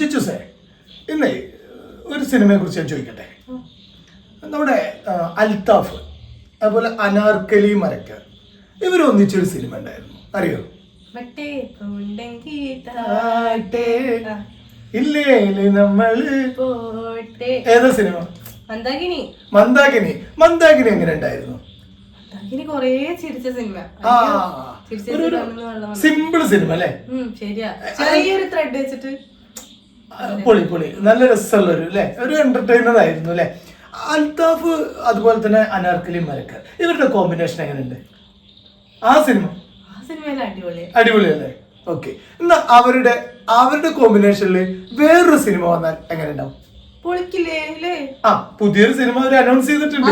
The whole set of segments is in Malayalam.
ചിച്ചുസേ ഇന്നേ ഒരു സിനിമയെ കുറിച്ച് ഞാൻ ചോദിക്കട്ടെ? നമ്മുടെ അൽത്താഫ് അതുപോലെ അനാർക്കലി മരക്കർ ഇവരൊന്നിച്ചൊരു സിനിമ ഉണ്ടായിരുന്നു. അറിയോ? ഇല്ലേ നമ്മൾ ഏതാ സിനിമ? മന്ദാകിനി. മന്ദാകിനി. മന്ദാകിനി എങ്ങനെ ഉണ്ടായിരുന്നു? സിമ്പിൾ സിനിമ അല്ലേ? ശരിയാ. ചെറിയൊരു ത്രെഡ് വെച്ചിട്ട്. പൊളി പൊളി. നല്ല രസമുള്ള ഒരു അല്ലേ ഒരു എന്റർടൈനർ ആയിരുന്നു അല്ലേ അൽതാഫ് അതുപോലെ തന്നെ അനാർക്കലി മരക്കർ ഇവരുടെ കോമ്പിനേഷൻ എങ്ങനെയുണ്ട്? ആ സിനിമ? അടിപൊളി. അടിപൊളിയല്ലേ? ഓക്കെ എന്നാ അവരുടെ അവരുടെ കോമ്പിനേഷനിൽ വേറൊരു സിനിമ വന്നാൽ എങ്ങനെ ഉണ്ടാവും ആ പുതിയൊരു സിനിമ അവർ അനൗൺസ് ചെയ്തിട്ടുണ്ട്.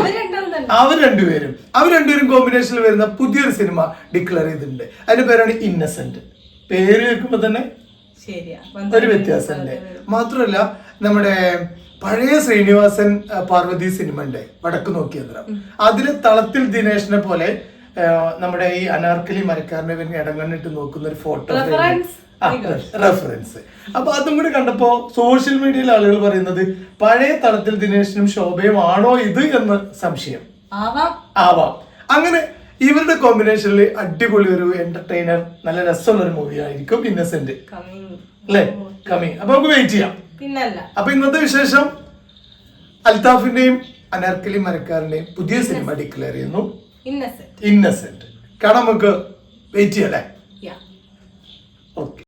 അവർ രണ്ടുപേരും. അവർ രണ്ടുപേരും കോമ്പിനേഷനിൽ വരുന്ന പുതിയൊരു സിനിമ ഡിക്ലെയർ ചെയ്തിട്ടുണ്ട്. അതിന്റെ പേരാണ് ഇന്നസെന്റ് പേര് കേൾക്കുമ്പോ തന്നെ ഒരു വ്യത്യാസമുണ്ട്. മാത്രമല്ല നമ്മുടെ പഴയ ശ്രീനിവാസൻ പാർവതി സിനിമ ഉണ്ട് വടക്ക് നോക്കിയന്ത്രം അതിലെ തളത്തിൽ ദിനേശിനെ പോലെ നമ്മുടെ ഈ അനാർക്കലി മരക്കാരനെ പിന്നെ ഇടങ്ങണ്ണിട്ട് നോക്കുന്ന ഒരു ഫോട്ടോ. റെഫറൻസ് അപ്പൊ അതും കൂടി കണ്ടപ്പോ സോഷ്യൽ മീഡിയയിൽ ആളുകൾ പറയുന്നത് പഴയ തളത്തിൽ ദിനേശിനും ശോഭയും ആണോ ഇത്? എന്ന് സംശയം. ആവാം. ആവാം. അങ്ങനെ ഇവരുടെ കോമ്പിനേഷനിൽ അടിപൊളി ഒരു എന്റർടൈനർ നല്ല രസമുള്ള ഒരു മൂവി ആയിരിക്കും ഇന്നസെന്റ് അല്ലേ? കമ്മിങ് അപ്പൊ നമുക്ക് വെയിറ്റ് ചെയ്യാം. പിന്നല്ല. അപ്പൊ ഇന്നത്തെ വിശേഷം അൽതാഫിന്റെയും അനർക്കലി മരക്കാരന്റെയും പുതിയ സിനിമ ഡിക്ലെയർ ചെയ്യുന്നു. ഇന്നസെന്റ് ഇന്നസെന്റ് കാരണം നമുക്ക് വെയിറ്റ് ചെയ്യാം അല്ലേ? ഓക്കെ